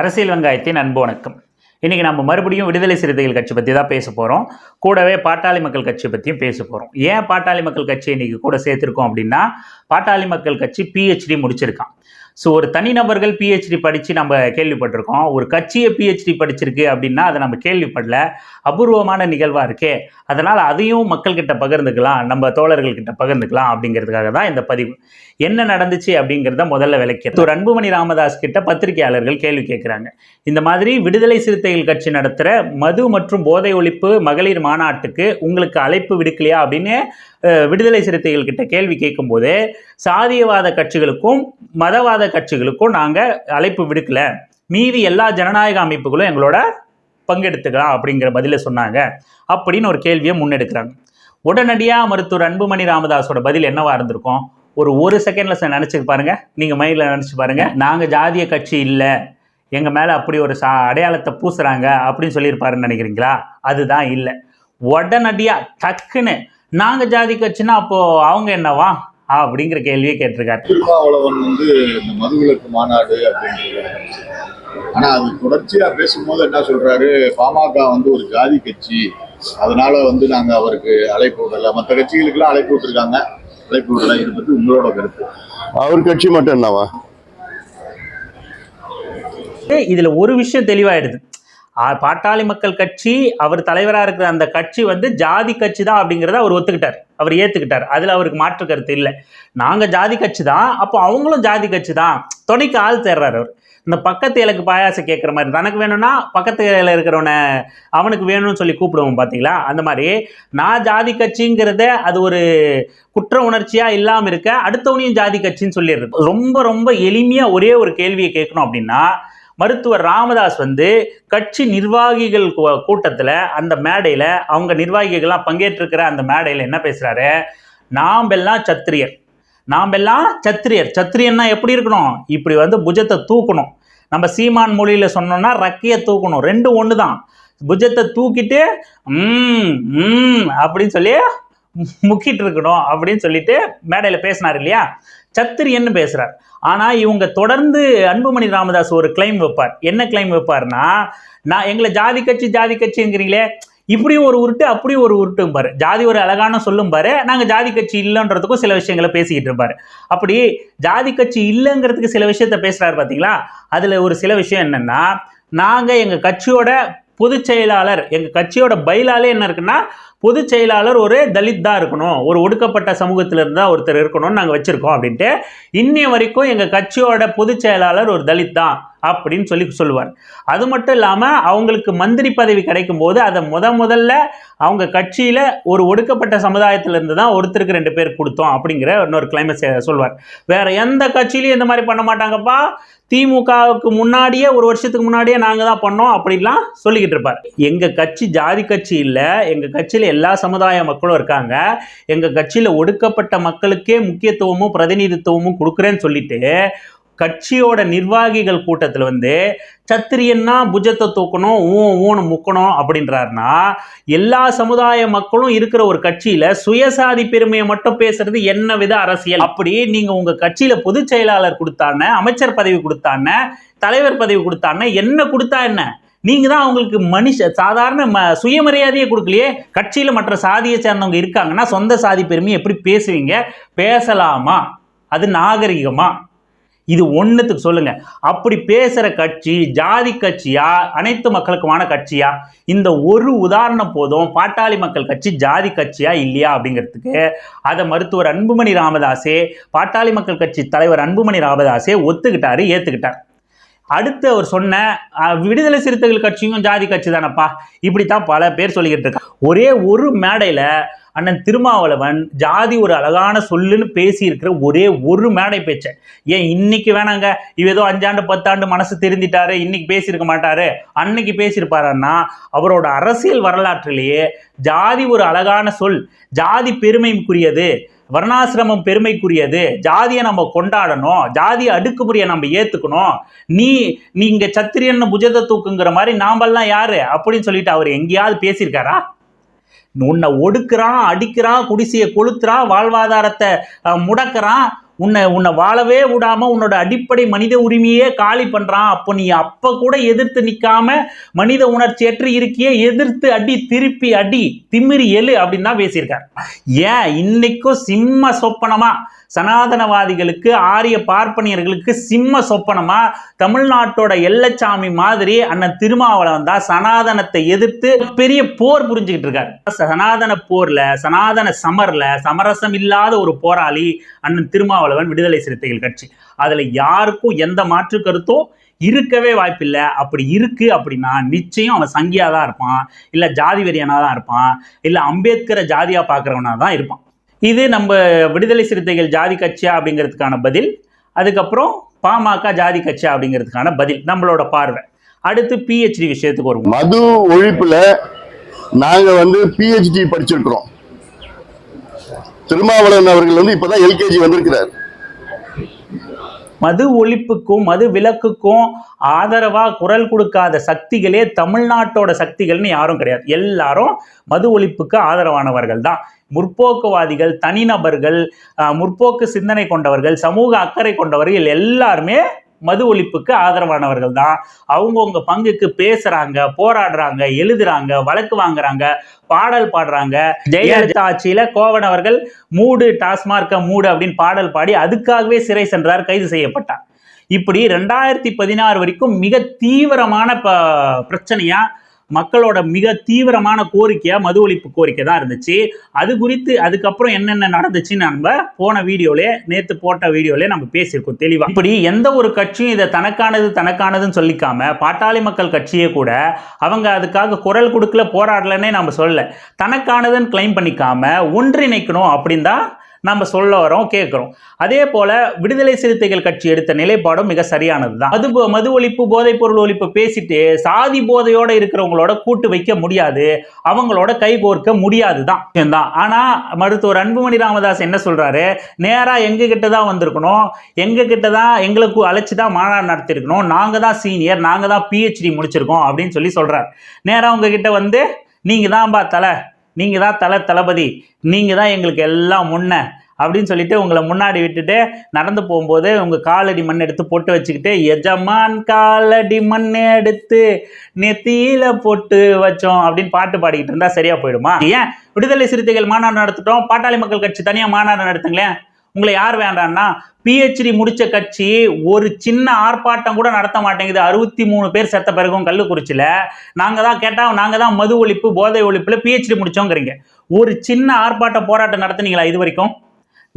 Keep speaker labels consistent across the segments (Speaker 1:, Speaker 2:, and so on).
Speaker 1: அரசியல் வெங்காயத்தின் அன்பு வணக்கம். இன்னைக்கு நம்ம மறுபடியும் விடுதலை சிறுத்தைகள் கட்சி பற்றி தான் பேச போகிறோம் கூடவே பாட்டாளி மக்கள் கட்சி பற்றியும் பேச போகிறோம் ஏன் பாட்டாளி மக்கள் கட்சி இன்னைக்கு கூட சேர்த்துருக்கோம் அப்படின்னா பாட்டாளி மக்கள் கட்சி பிஹெச்டி முடிச்சிருக்கான். ஸோ ஒரு தனிநபர்கள் பிஹெச்டி படித்து நம்ம கேள்விப்பட்டிருக்கோம். ஒரு கட்சியை பிஹெச்டி படிச்சிருக்கு அப்படின்னா அதை நம்ம கேள்விப்படல. அபூர்வமான நிகழ்வாக இருக்கே. அதனால் அதையும் மக்கள்கிட்ட பகிர்ந்துக்கலாம் நம்ம தோழர்கள்கிட்ட பகிர்ந்துக்கலாம் அப்படிங்கிறதுக்காக தான் இந்த பதிவு. என்ன நடந்துச்சு அப்படிங்கிறத முதல்ல விளக்கி ஒரு அன்புமணி ராமதாஸ் கிட்ட பத்திரிகையாளர்கள் கேள்வி கேட்குறாங்க. இந்த மாதிரி விடுதலை சிறுத்தைகள் கட்சி நடத்துகிற மது மற்றும் போதை ஒழிப்பு மகளிர் மாநாட்டுக்கு உங்களுக்கு அழைப்பு விடுக்கலையா அப்படின்னு விடுதலை சிறுத்தைகள் கிட்ட கேள்வி கேட்கும்போது சாதியவாத கட்சிகளுக்கும் மதவாத கட்சிகளுக்கும் நாங்கள் அழைப்பு விடுக்கலை. மீதி எல்லா ஜனநாயக அமைப்புகளும் எங்களோட பங்கெடுத்துக்கலாம் அப்படிங்கிற பதிலை சொன்னாங்க. அப்படின்னு ஒரு கேள்வியை முன்னெடுக்கிறாங்க. உடனடியாக மருத்துவர் அன்புமணி ராமதாஸோட பதில் என்னவா இருந்திருக்கும்? ஒரு ஒரு செகண்டில் சார் நினச்சி பாருங்க. நீங்கள் மைண்டில் நினச்சி பாருங்க. நாங்கள் ஜாதிய கட்சி இல்லை. எங்கள் மேலே அப்படி ஒரு சா அடையாளத்தை பூசுகிறாங்க அப்படின்னு சொல்லியிருப்பாருன்னு நினைக்கிறீங்களா? அதுதான் இல்லை. உடனடியாக டக்குன்னு நாங்கள் ஜாதி கட்சின்னா அப்போது அவங்க என்னவா? அப்படிங்கிற கேள்வியை கேட்டிருக்காரு.
Speaker 2: திருமாவளவன் வந்து இந்த மதுவிலக்கு மாநாடு அப்படின்றது. ஆனா அது தொடர்ச்சியா பேசும்போது என்ன சொல்றாரு? பாமக வந்து ஒரு ஜாதி கட்சி. அதனால வந்து நாங்க அவருக்கு அழைப்பு விடல. மற்ற கட்சிகளுக்கெல்லாம் அழைப்பு விட்டுருக்காங்க. அழைப்பு விடல. இது பத்தி உங்களோட கருத்து.
Speaker 3: அவர் கட்சி மட்டும் என்னவா?
Speaker 1: இதில் ஒரு விஷயம் தெளிவாயிடுது. பாட்டாளி மக்கள் கட்சி அவர் தலைவராக இருக்கிற அந்த கட்சி வந்து ஜாதி கட்சி தான் அப்படிங்கிறத அவர் ஒத்துக்கிட்டார். அவர் ஏற்றுக்கிட்டார் அதில் அவருக்கு மாற்று கருத்து இல்லை. நாங்கள் ஜாதி கட்சி தான் அப்போ அவங்களும் ஜாதி கட்சி தான். துணைக்கு ஆள் தேர்றாரு அவர். இந்த பக்கத்து இலக்கு பாயாசம் கேட்குற மாதிரி தனக்கு வேணும்னா பக்கத்து இலையில் இருக்கிறவனை அவனுக்கு வேணும்னு சொல்லி கூப்பிடுவோம் பார்த்தீங்களா அந்த மாதிரி நான் ஜாதி கட்சிங்கிறத அது ஒரு குற்ற உணர்ச்சியாக இல்லாமல் இருக்க அடுத்தவனையும் ஜாதி கட்சின்னு சொல்லிடுறது. ரொம்ப ரொம்ப எளிமையாக ஒரே ஒரு கேள்வியை கேட்கணும் அப்படின்னா மருத்துவர் ராமதாஸ் வந்து கட்சி நிர்வாகிகள் கூட்டத்தில் அந்த மேடையில் அவங்க நிர்வாகிகள்லாம் பங்கேற்றிருக்கிற அந்த மேடையில் என்ன பேசுகிறாரு நாம்பெல்லாம் சத்திரியர். நாம்பெல்லாம் சத்திரியர். சத்திரியன்னா எப்படி இருக்கணும்? இப்படி வந்து புஜத்தை தூக்கணும். நம்ம சீமான் மொழியில் சொன்னோம்னா ரக்கையை தூக்கணும். ரெண்டும் ஒன்று தான் புஜத்தை தூக்கிட்டு அப்படின்னு சொல்லி முக்கிட்டு இருக்கணும் அப்படின்னு சொல்லிட்டு மேடையில் பேசினார் இல்லையா? சத்திரியன்னு பேசுகிறார் ஆனால் இவங்க தொடர்ந்து அன்புமணி ராமதாஸ் ஒரு கிளைம் வைப்பார். என்ன கிளைம் வைப்பார்னா நான் எங்களை ஜாதி கட்சி ஜாதி கட்சிங்கிறீங்களே இப்படியும் ஒரு உருட்டு அப்படியும் ஒரு உருட்டும் பாரு ஜாதி ஒரு அழகான சொல்லும் பாரு நாங்கள் ஜாதி கட்சி இல்லைன்றதுக்கும் சில விஷயங்களை பேசிக்கிட்டு இருப்பாரு. அப்படி ஜாதி கட்சி இல்லைங்கிறதுக்கு சில விஷயத்த பேசுகிறாரு பார்த்தீங்களா அதில் ஒரு சில விஷயம் என்னென்னா நாங்கள் எங்கள் கட்சியோட பொதுச் செயலாளர் எங்கள் கட்சியோட பைலாலே என்ன இருக்குன்னா பொதுச் செயலாளர் ஒரு தலித் இருக்கணும். ஒரு ஒடுக்கப்பட்ட சமூகத்தில் இருந்தால் ஒருத்தர் இருக்கணும்னு நாங்கள் வச்சுருக்கோம் அப்படின்ட்டு இன்னி வரைக்கும் எங்கள் கட்சியோட பொதுச் செயலாளர் ஒரு தலித் தான். அப்படின்னு சொல்லி சொல்லுவார். அது மட்டும் இல்லாமல் அவங்களுக்கு மந்திரி பதவி கிடைக்கும் போது அதை முத முதல்ல அவங்க கட்சியில் ஒரு ஒடுக்கப்பட்ட சமுதாயத்திலிருந்து தான் ஒருத்தருக்கு ரெண்டு பேர் கொடுத்தோம் அப்படிங்கிற இன்னொரு கிளைமேட் சொல்வார். வேறு எந்த கட்சியிலையும் இந்த மாதிரி பண்ண மாட்டாங்கப்பா. திமுகவுக்கு முன்னாடியே ஒரு வருஷத்துக்கு முன்னாடியே நாங்கள் தான் பண்ணோம் அப்படிலாம் சொல்லிக்கிட்டு இருப்பார். எங்கள் கட்சி ஜாதி கட்சி இல்லை. எங்கள் கட்சியில் எல்லா சமுதாய மக்களும் இருக்காங்க. எங்கள் கட்சியில் ஒடுக்கப்பட்ட மக்களுக்கே முக்கியத்துவமும் பிரதிநிதித்துவமும் கொடுக்குறேன்னு சொல்லிட்டு கட்சியோட நிர்வாகிகள் கூட்டத்தில் வந்து சத்திரியன்னா புஜத்தை தூக்கணும் ஊ ஊனு முக்கணும் அப்படின்றாருன்னா எல்லா சமுதாய மக்களும் இருக்கிற ஒரு கட்சியில் சுயசாதி பெருமையை மட்டும் பேசுறது என்ன வித அரசியல்? அப்படி நீங்கள் உங்கள் கட்சியில் பொதுச் செயலாளர் கொடுத்தான அமைச்சர் பதவி கொடுத்தான தலைவர் பதவி கொடுத்தான என்ன கொடுத்தா என்ன? நீங்க தான் அவங்களுக்கு மனுஷ சாதாரண ம சுயமரியாதையை கொடுக்கலையே? கட்சியில் மற்ற சாதியை சேர்ந்தவங்க இருக்காங்கன்னா சொந்த சாதி பெருமையை எப்படி பேசுவீங்க? பேசலாமா? அது நாகரிகமா? இது ஒன்றுத்துக்கு சொல்லுங்கள் அப்படி பேசுகிற கட்சி ஜாதி கட்சியா அனைத்து மக்களுக்குமான கட்சியா? இந்த ஒரு உதாரணம் போதும். பாட்டாளி மக்கள் கட்சி ஜாதி கட்சியா இல்லையா அப்படிங்கிறதுக்கு? அதை மருத்துவர் அன்புமணி ராமதாஸே பாட்டாளி மக்கள் கட்சி தலைவர் அன்புமணி ராமதாஸே ஒத்துக்கிட்டாரு ஏற்றுக்கிட்டார் அடுத்து அவர் சொன்ன விடுதலை சிறுத்தைகள் கட்சியும் ஜாதி கட்சி தானப்பா? இப்படித்தான் பல பேர் சொல்லிக்கிட்டு இருக்காங்க. ஒரே ஒரு மேடையில் அண்ணன் திருமாவளவன் ஜாதி ஒரு அழகான சொல்லுன்னு பேசியிருக்கிற ஒரே ஒரு மேடை பேச்சை. ஏன் இன்னைக்கு வேணாங்க? இவ ஏதோ அஞ்சாண்டு பத்தாண்டு மனசு தெரிஞ்சிட்டாரு இன்னைக்கு பேசியிருக்க மாட்டாரு. அன்னைக்கு பேசியிருப்பாருன்னா அவரோட அரசியல் வரலாற்றிலேயே ஜாதி ஒரு அழகான சொல் ஜாதி பெருமைக்குரியது வர்ணாசிரமம் பெருமைக்குரியது ஜாதியை நம்ம கொண்டாடணும் ஜாதி அடுக்குமுறையை நம்ம ஏற்றுக்கணும் நீ நீங்க சத்திரியன்னு புஜத தூக்குங்கிற மாதிரி நாமெல்லாம் யாரு? அப்படின்னு சொல்லிட்டு அவர் எங்கேயாவது பேசியிருக்காரா? உன்னை ஒடுக்குறான் அடிக்கிறான் குடிசையை கொளுத்துறான் வாழ்வாதாரத்தை முடக்கிறான். உன்னை உன்னை வாழவே விடாம உன்னோட அடிப்படை மனித உரிமையே காலி பண்றான். அப்போ நீ அப்போ கூட எதிர்த்து நிற்காம மனித உணர்ச்சியற்று இருக்கியே எதிர்த்து அடி திருப்பி அடி திமிரி எழு அப்படின்னு தான் பேசியிருக்காரு. ஏன்? இன்னைக்கும் சிம்ம சொப்பனமா? சனாதனவாதிகளுக்கு ஆரிய பார்ப்பனியர்களுக்கு சிம்ம சொப்பனமா? தமிழ்நாட்டோட எல்லச்சாமி மாதிரி அண்ணன் திருமாவளவன் தான் சனாதனத்தை எதிர்த்து பெரிய போர் புரிஞ்சுக்கிட்டு இருக்காரு. சனாதன போர்ல சனாதன சமர்ல சமரசம் இல்லாத ஒரு போராளி அண்ணன் திருமாவளவன் விடுதலை சிறுத்தைகள் கட்சி. அதுல யாருக்கும் எந்த மாற்று கருத்தும் இருக்கவே வாய்ப்பில்லை. அப்படி இருக்கு அப்படின்னா நிச்சயம் அவன் சங்கியா தான் இருப்பான். இல்ல ஜாதி வெறியனாக தான் இருப்பான். இல்ல அம்பேத்கரை ஜாதியா பார்க்குறவனாக தான் இருப்பான். இது நம்ம விடுதலை சிறுத்தைகள் ஜாதி கட்சியா அப்படிங்கிறதுக்கான பதில். அதுக்கப்புறம் பாமக ஜாதி கட்சியா அப்படிங்கிறதுக்கான பதில். நம்மளோட பார்வை. அடுத்து பிஹெச்டி விஷயத்துக்கு வருவோம்.
Speaker 3: மது ஒழிப்புல நாங்க வந்து பிஹெச்டி படிச்சிருக்கிறோம். திருமாவளவன் அவர்கள் வந்து இப்பதான் எல்கேஜி வந்திருக்கிறார்.
Speaker 1: மது ஒழிப்புக்கும் மது விலக்குக்கும் ஆதரவா குரல் கொடுக்காத சக்திகளே தமிழ்நாட்டோட சக்திகள்னு யாரும் கிடையாது. எல்லாரும் மது ஒழிப்புக்கு ஆதரவானவர்கள் தான். முற்போக்குவாதிகள் தனிநபர்கள் ஆஹ், முற்போக்கு சிந்தனை கொண்டவர்கள் சமூக அக்கறை கொண்டவர்கள் எல்லாருமே மது ஒழிப்புக்கு ஆதரவானவர்கள் தான் அவங்கவுங்க பங்குக்கு பேசுறாங்க போராடுறாங்க எழுதுறாங்க வழக்கு வாங்குறாங்க பாடல் பாடுறாங்க. ஜெயலலிதா ஆட்சியில கோவன் அவர்கள் மூடு டாஸ்மார்க்க மூடு அப்படின்னு பாடல் பாடி அதுக்காகவே சிறை சென்றார் கைது செய்யப்பட்டார். இப்படி ரெண்டாயிரத்தி பதினாறு வரைக்கும் மிக தீவிரமான ப பிரச்சனையா மக்களோட மிக தீவிரமான கோரிக்கையா மது ஒழிப்பு கோரிக்கை தான் இருந்துச்சு. அது குறித்து அதுக்கப்புறம் என்னென்ன நடந்துச்சுன்னு நம்ம போன வீடியோலே நேத்து போட்ட வீடியோலே நம்ம பேசியிருக்கோம் தெளிவா. இப்படி எந்த ஒரு கட்சியும் இதை தனக்கானது தனக்கானதுன்னு சொல்லிக்காம பாட்டாளி மக்கள் கட்சியே கூட அவங்க அதுக்காக குரல் கொடுக்கல போராடலன்னே நம்ம சொல்லல. தனக்கானதுன்னு கிளைம் பண்ணிக்காம ஒன்றிணைக்கணும் அப்படின்னு தான் நம்ம சொல்ல வரோம் கேட்குறோம். அதே போல் விடுதலை சிறுத்தைகள் கட்சி எடுத்த நிலைப்பாடும் மிக சரியானது தான் மது மது ஒழிப்பு போதைப் பொருள் ஒழிப்பு பேசிட்டு சாதி போதையோடு இருக்கிறவங்களோட கூட்டு வைக்க முடியாது. அவங்களோட கை கோர்க்க முடியாது தான் தான் ஆனால் மருத்துவர் அன்புமணி ராமதாஸ் என்ன சொல்கிறாரு நேராக எங்ககிட்ட தான் வந்திருக்கணும். எங்ககிட்ட தான் எங்களுக்கு அழைச்சி தான் மாநாடு நடத்திருக்கணும். நாங்கள் தான் சீனியர் நாங்கள் தான் பிஹெச்டி முடிச்சிருக்கோம் அப்படின்னு சொல்லி சொல்கிறார் நேராக உங்ககிட்ட வந்து நீங்கள் தான் பா நீங்கள் தான் தலை தளபதி நீங்கள் தான் எங்களுக்கு எல்லாம் முன்ன அப்படின்னு சொல்லிட்டு உங்களை முன்னாடி விட்டுட்டு நடந்து போகும்போது உங்கள் காலடி மண் எடுத்து போட்டு வச்சுக்கிட்டு எஜமான் காலடி மண் எடுத்து நெத்தியில போட்டு வச்சோம் அப்படின்னு பாட்டு பாடிக்கிட்டு இருந்தால் சரியாக போயிடுமா? ஏன்? விடுதலை சிறுத்தைகள் மாநாடு நடத்திட்டோம் பாட்டாளி மக்கள் கட்சி தனியாக மாநாடு நடத்துங்களேன். உங்களை யார் வேண்டான்னா பிஹெச்டி முடிச்ச கட்சி ஒரு சின்ன ஆர்ப்பாட்டம் கூட நடத்த மாட்டேங்குது. அறுபத்தி மூணு பேர் செத்த பிறகும் கள்ளக்குறிச்சியில் நாங்கள் தான் கேட்டால் நாங்கள் தான் மது ஒழிப்பு போதை ஒழிப்பில் பிஹெச்டி முடித்தோங்கிறீங்க ஒரு சின்ன ஆர்ப்பாட்ட போராட்டம் நடத்துனீங்களா இது வரைக்கும்?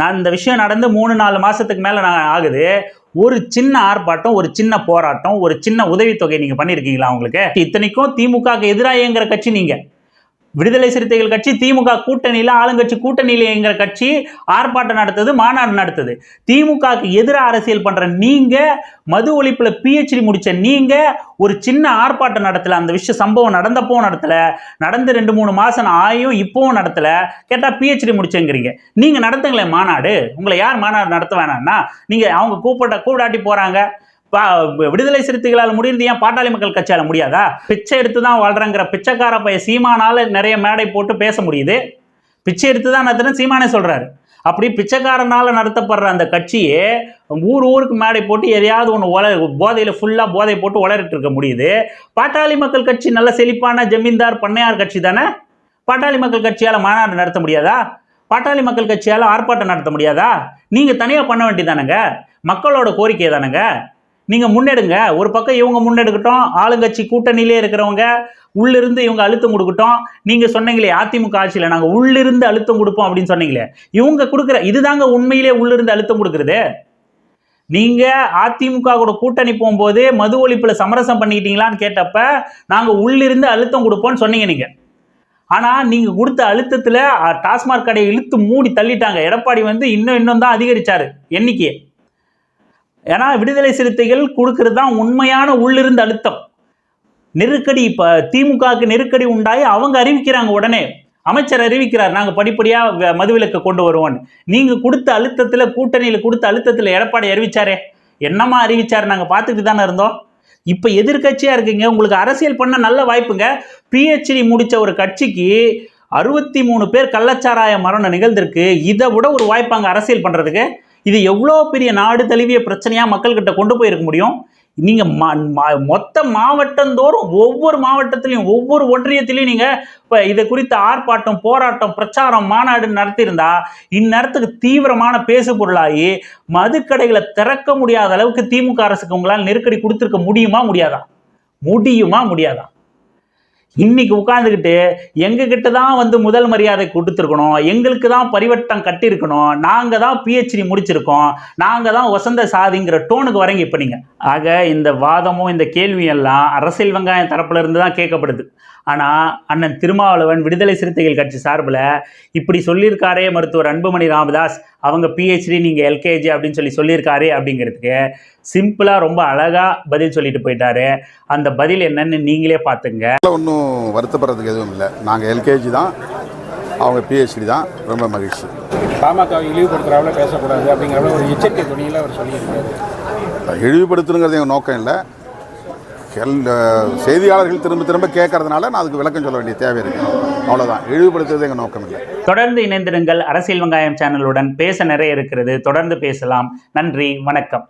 Speaker 1: நான் இந்த விஷயம் நடந்து மூணு நாலு மாதத்துக்கு மேலே நான் ஆகுது. ஒரு சின்ன ஆர்ப்பாட்டம் ஒரு சின்ன போராட்டம் ஒரு சின்ன உதவித்தொகை நீங்கள் பண்ணியிருக்கீங்களா உங்களுக்கு? இத்தனைக்கும் திமுகவுக்கு எதிராக இயங்குற கட்சி நீங்கள் விடுதலை சிறுத்தைகள் கட்சி திமுக கூட்டணியில் ஆளுங்கட்சி கூட்டணியில் என்கிற கட்சி ஆர்ப்பாட்டம் நடத்துது மாநாடு நடத்துது. திமுகவுக்கு எதிராக அரசியல் பண்ற நீங்க மது ஒழிப்புல பிஹெச்டி முடிச்ச நீங்க ஒரு சின்ன ஆர்ப்பாட்டம் நடத்தல. அந்த விஷய சம்பவம் நடந்தப்போ நடத்தல. நடந்து ரெண்டு மூணு மாசம் ஆயும் இப்பவும் நடத்தல. கேட்டா பிஹெச்டி முடிச்சேங்கிறீங்க. நீங்க நடத்துங்களேன் மாநாடு. உங்களை யார் மாநாடு நடத்த வேணாம்னா நீங்க அவங்க கூப்பிட்ட கூடாட்டி போறாங்க. விடுதலை சிறுத்தைகளால் முடியுது ஏன் பாட்டாளி மக்கள் கட்சியால் முடியாதா? பிச்சை எடுத்து தான் வாழ்றங்கிற பிச்சைக்கார பைய சீமானால நிறைய மேடை போட்டு பேச முடியுது. பிச்சை எடுத்து தான் நடத்துன்னு சீமானே சொல்றாரு. அப்படி பிச்சைக்காரனால நடத்தப்படுற அந்த கட்சியே ஊர் ஊருக்கு மேடை போட்டு எதையாவது ஒன்று உல போதையில் ஃபுல்லாக போதை போட்டு உளறிட்டு இருக்க முடியுது. பாட்டாளி மக்கள் கட்சி நல்ல செழிப்பான ஜமீன்தார் பண்ணையார் கட்சி தானே? பாட்டாளி மக்கள் கட்சியால் மாநாடு நடத்த முடியாதா? பாட்டாளி மக்கள் கட்சியால் ஆர்ப்பாட்டம் நடத்த முடியாதா? நீங்கள் தனியாக பண்ண வேண்டியதானங்க மக்களோட கோரிக்கை தானங்க? நீங்க முன்னெடுங்க. ஒரு பக்கம் இவங்க முன்னெடுக்கட்டும் ஆளுங்கட்சி கூட்டணியிலே இருக்கிறவங்க உள்ளிருந்து இவங்க அழுத்தம் கொடுக்கட்டும். நீங்க சொன்னீங்களே அதிமுக ஆட்சியில் நாங்க உள்ளிருந்து அழுத்தம் கொடுப்போம் அப்படின்னு சொன்னீங்களே இவங்க கொடுக்குற இதுதாங்க உண்மையிலே உள்ளிருந்து அழுத்தம் கொடுக்குறது? நீங்க அதிமுக கூட கூட்டணி போகும்போது மது ஒழிப்புல சமரசம் பண்ணிக்கிட்டீங்களான்னு கேட்டப்ப நாங்க உள்ளிருந்து அழுத்தம் கொடுப்போம்னு சொன்னீங்க நீங்க. ஆனா நீங்க கொடுத்த அழுத்தத்துல டாஸ்மாக் கடையை இழுத்து மூடி தள்ளிட்டாங்க. எடப்பாடி வந்து இன்னும் இன்னும் தான் அதிகரிச்சாரு எண்ணிக்கையை. ஏன்னா விடுதலை சிறுத்தைகள் கொடுக்கறது தான் உண்மையான உள்ளிருந்து அழுத்தம். நெருக்கடி இப்போ திமுகவுக்கு நெருக்கடி உண்டாகி அவங்க அறிவிக்கிறாங்க உடனே. அமைச்சர் அறிவிக்கிறார் நாங்கள் படிப்படியாக மதுவிலக்கு கொண்டு வருவோம்னு. நீங்கள் கொடுத்த அழுத்தத்தில் கூட்டணியில் கொடுத்த அழுத்தத்தில் எடப்பாடி அறிவிச்சாரே? என்னம்மா அறிவிச்சார்? நாங்கள் பார்த்துட்டு தானே இருந்தோம். இப்போ எதிர்க்கட்சியாக இருக்கீங்க உங்களுக்கு அரசியல் பண்ண நல்ல வாய்ப்புங்க. பிஹெச்டி முடித்த ஒரு கட்சிக்கு அறுபத்தி மூணு பேர் கள்ளச்சாராய மரணம் நிகழ்ந்திருக்கு. இதை விட ஒரு வாய்ப்பு அங்கே அரசியல் பண்ணுறதுக்கு இது எவ்வளோ பெரிய நாடு தழுவிய பிரச்சனையாக மக்கள்கிட்ட கொண்டு போயிருக்க முடியும்? நீங்கள் ம ம- மொத்த மாவட்டந்தோறும் ஒவ்வொரு மாவட்டத்திலையும் ஒவ்வொரு ஒன்றியத்திலையும் நீங்கள் இப்போ இதை குறித்த ஆர்ப்பாட்டம் போராட்டம் பிரச்சாரம் மாநாடு நடத்தியிருந்தா இந்நேரத்துக்கு தீவிரமான பேசு பொருளாகி மதுக்கடைகளை திறக்க முடியாத அளவுக்கு திமுக அரசுக்கு உங்களால் நெருக்கடி கொடுத்துருக்க முடியுமா முடியாதா? முடியுமா முடியாதா? இன்னைக்கு உட்காந்துக்கிட்டு எங்ககிட்ட தான் வந்து முதல் மரியாதை கொடுத்துருக்கணும் எங்களுக்கு தான் பரிவட்டம் கட்டியிருக்கணும் நாங்கள் தான் பிஹெச்டி முடிச்சிருக்கோம் நாங்கள் தான் வசந்த சாதிங்கிற டோனுக்கு வரீங்க இப்போ நீங்கள் ஆக இந்த வாதமும் இந்த கேள்வியும் எல்லாம் அரசியல் வெங்காயம் தரப்புல இருந்து தான் கேட்கப்படுது. ஆனால் அண்ணன் திருமாவளவன் விடுதலை சிறுத்தைகள் கட்சி சார்பில் இப்படி சொல்லியிருக்காரே மருத்துவர் அன்புமணி ராமதாஸ். அவங்க பிஹெச்டி நீங்கள் எல்கேஜி அப்படின்னு சொல்லி சொல்லியிருக்காரே அப்படிங்கிறதுக்கு சிம்பிளாக ரொம்ப அழகாக பதில் சொல்லிட்டு போயிட்டாரு. அந்த பதில் என்னன்னு நீங்களே பார்த்துங்க
Speaker 4: ஒன்றும் வருத்தப்படுறதுக்கு எதுவும் இல்லை. நாங்கள் எல்கேஜி தான். அவங்க பிஹெச்டி தான். ரொம்ப மகிழ்ச்சி.
Speaker 5: பாமகவை இழிவுபடுத்துறாப்புல பேசக்கூடாது அப்படிங்கிறப்ப ஒரு எச்சரிக்கை துணியில் அவர் சொல்லியிருக்காரு.
Speaker 4: இழிவுபடுத்தணுங்கிறது எங்கள் நோக்கம் இல்லை. செய்தியாளர்கள் திரும்ப திரும்ப கேட்கறதுனால நான் அதுக்கு விளக்கம் சொல்ல வேண்டிய தேவை இருக்கு. அவ்வளோதான் இழிவுபடுத்துறது எங்கள் நோக்கம் இல்லை.
Speaker 1: தொடர்ந்து இணைந்திருங்கள். அரசியல் வெங்காயம் சேனலுடன் பேச நிறைய இருக்கிறது. தொடர்ந்து பேசலாம். நன்றி. வணக்கம்.